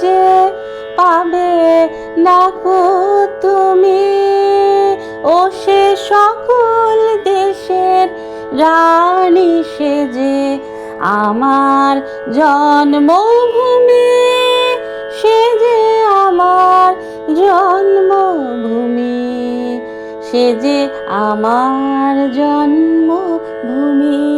খুঁজে পাবে না তুমি। ও সে সকল দেশের রানী সেজে আমার জন্মভূমি, সে যে আমার জন্মভূমি, সে যে আমার জন্মভূমি।